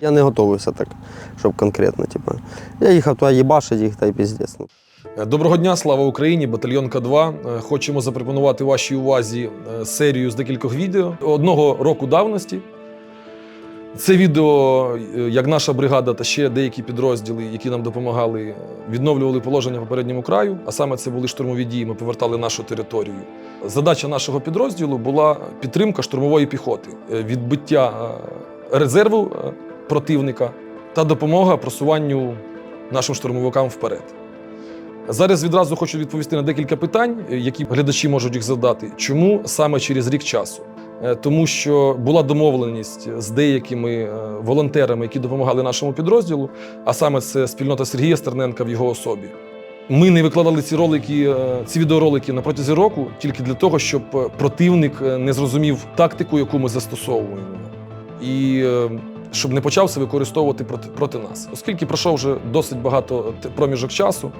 Я не готувався так, щоб конкретно. Типу. Я їхав туди їбашить їх та й піздець. Ну. Доброго дня, слава Україні! Батальйон К2. Е, Хочемо запропонувати вашій увазі е, серію з декількох відео одного року давності. Це відео, е, як наша бригада та ще деякі підрозділи, які нам допомагали, е, відновлювали положення по передньому краю, а саме це були штурмові дії. Ми повертали нашу територію. Задача нашого підрозділу була підтримка штурмової піхоти, е, відбиття е, резерву е, противника та допомога просуванню нашим штурмовикам вперед. Зараз відразу хочу відповісти на декілька питань, які глядачі можуть їх задати. Чому саме через рік часу? Е, Тому що була домовленість з деякими е, волонтерами, які допомагали нашому підрозділу, а саме це спільнота Сергія Стерненка в його особі. Ми не викладали ці ролики, е, ці відеоролики на протязі року тільки для того, щоб противник не зрозумів тактику, яку ми застосовуємо, і щоб не почався використовувати проти, проти нас. Оскільки пройшов вже досить багато проміжок часу,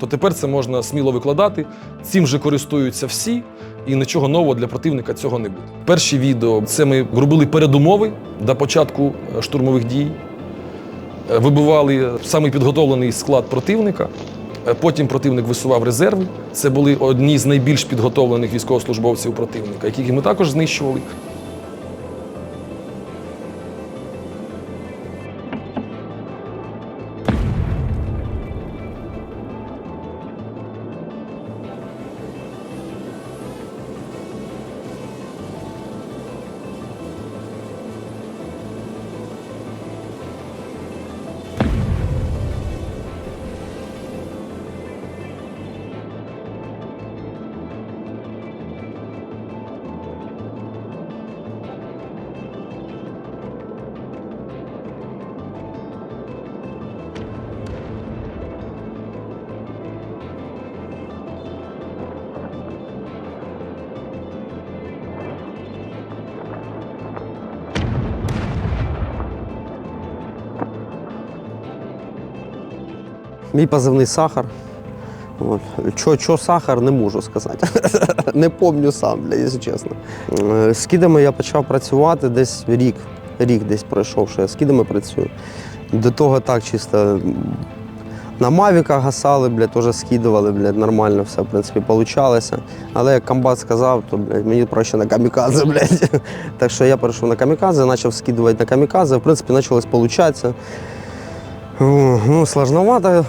то тепер це можна сміло викладати. Цим же користуються всі, і нічого нового для противника цього не буде. Перші відео це ми робили передумови до початку е, штурмових дій, Е, вибивали самий підготовлений склад противника. Е, Потім противник висував резерви. Це були одні з найбільш підготовлених військовослужбовців противника, яких ми також знищували. Мій позивний сахар. Чо, сахар, не можу сказати. не пам'ятаю сам, якщо чесно. Е, З кідами я почав працювати десь рік. Рік десь пройшов, що я з кідами працюю. До того так чисто на мавіках гасали, блядь, теж скидували, блядь, нормально все, в принципі, получалося. Але як комбат сказав, то блядь, мені проще на камікадзе, блядь. так що я перейшов на камікадзе, почав скидувати на камікадзе. В принципі, почалось получатися. Ну, сложновато,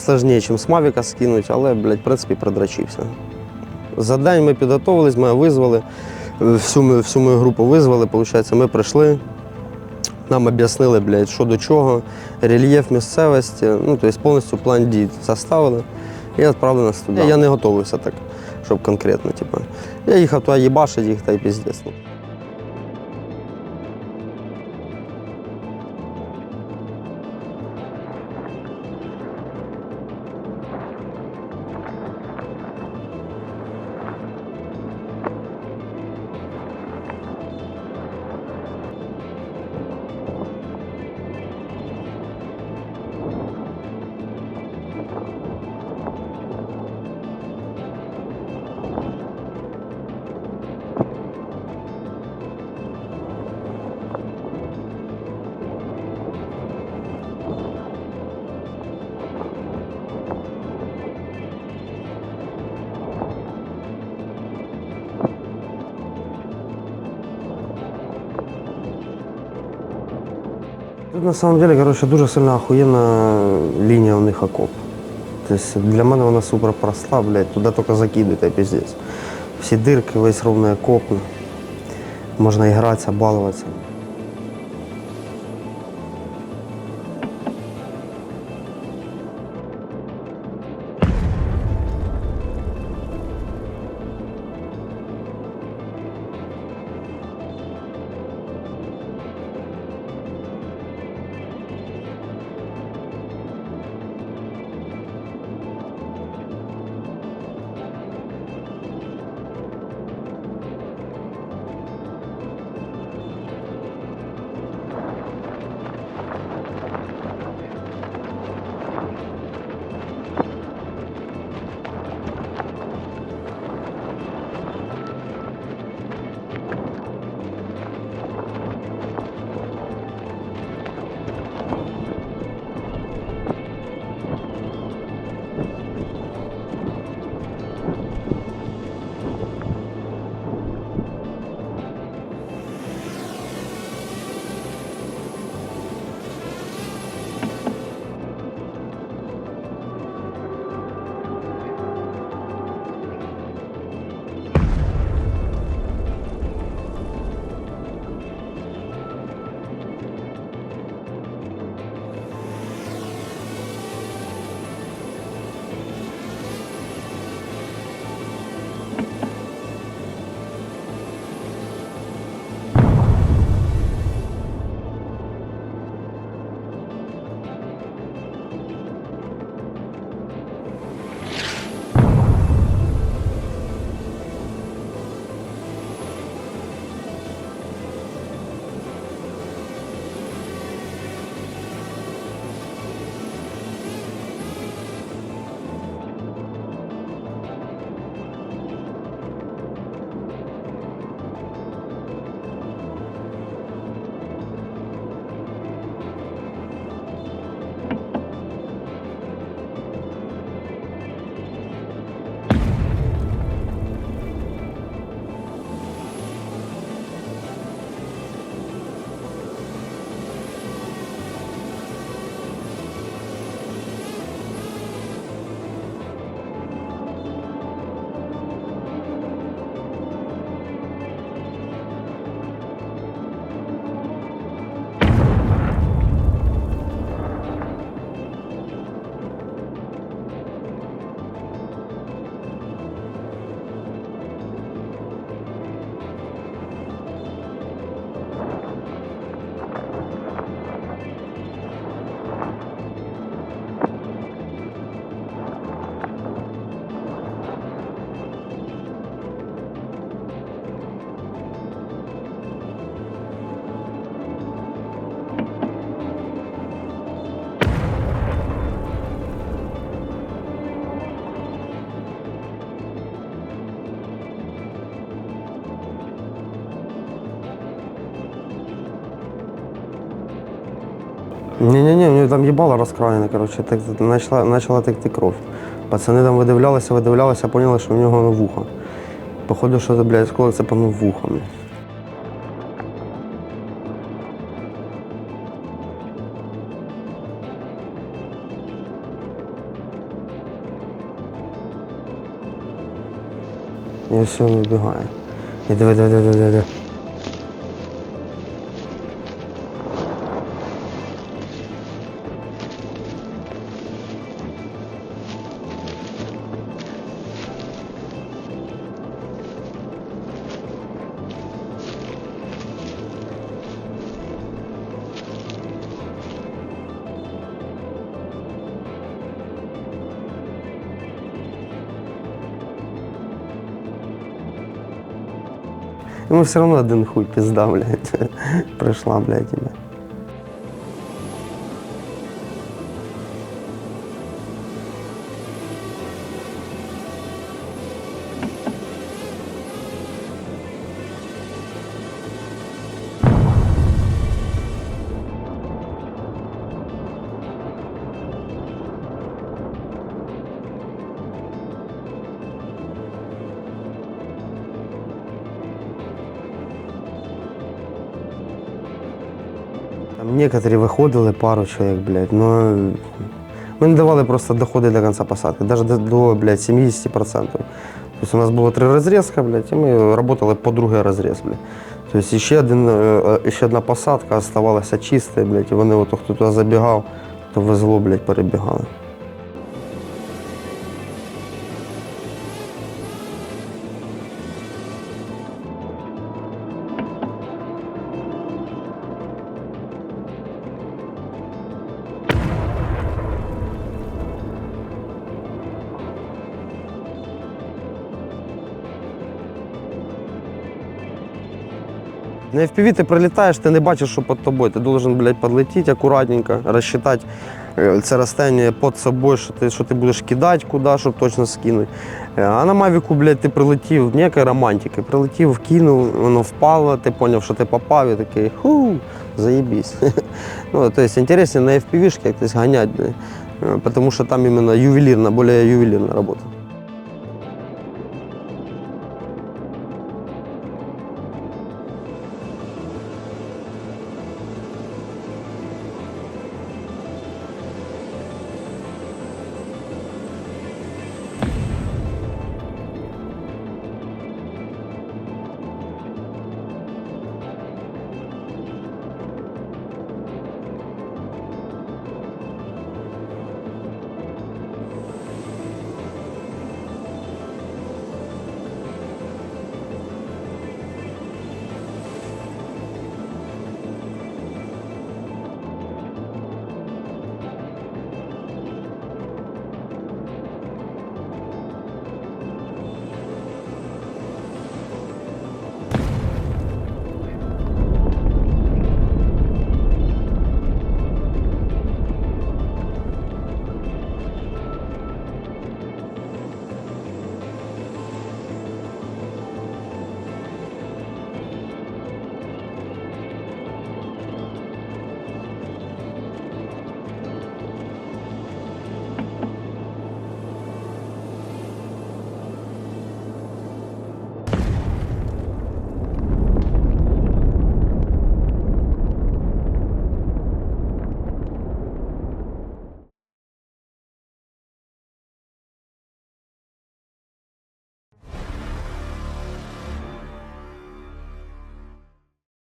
сложніше, ніж з Мавіка скинуть, але, блядь, в принципі, продрачився. За день ми підготувались, ми визвали, всю, всю мою групу визвали, виходить, ми прийшли, нам об'яснили, блядь, що до чого, рельєф місцевості, ну, тобто повністю план дій заставили і відправили нас туди. Я не готувався так, щоб конкретно, типу. Я їхав туди їбашить їх та й піздець. Тут на самом деле, короче, дуже сильно охуєнна лінія у них окоп. Тобто для мене вона супер проста, блядь, туди тільки закидати, піздець. Всі дирки, весь ровний окоп. Можна і гратися, балуватися. Ні-ні-ні, у нього там їбало розкраєне, коротше, так, почала, почала текти кров. Пацани там видивлялися, видивлялися, поняли, що в нього вуха. Походу, що блядь, скоро це панув. Блядь. І все, вибігає. І диви, диви, диви, диви, Ему все равно один хуй пизда, блядь. Пришла, блядь, тебе. Там выходили, пару человек, блядь, но ми не давали просто доходы до кінця посадки, навіть до, до блядь, 70%. Тобто у нас було три разрезка, блядь, і ми работали по другой розріз, блядь. Тобто ще, один, е, е, ще одна посадка оставалася чистою, блядь, і вони, от, хто туди забігав, то везло, блядь, перебігали. На FPV ти прилітаєш, ти не бачиш, що під тобою. Ти должен, блядь, підлетіти акуратненько, розчитати е, це розстояння під собою, що ти, що ти будеш кидати куди, щоб точно скинути. Е, А на Мавіку, блядь, ти прилетів, ніякої романтики. Прилетів, вкинув, воно впало, ти зрозумів, що ти попав, і такий ху, заєбісь. ну, тобто, інтересно на FPV-шки як ганяти, блядь. Е, тому що там іменно ювелірна, більш ювелірна робота.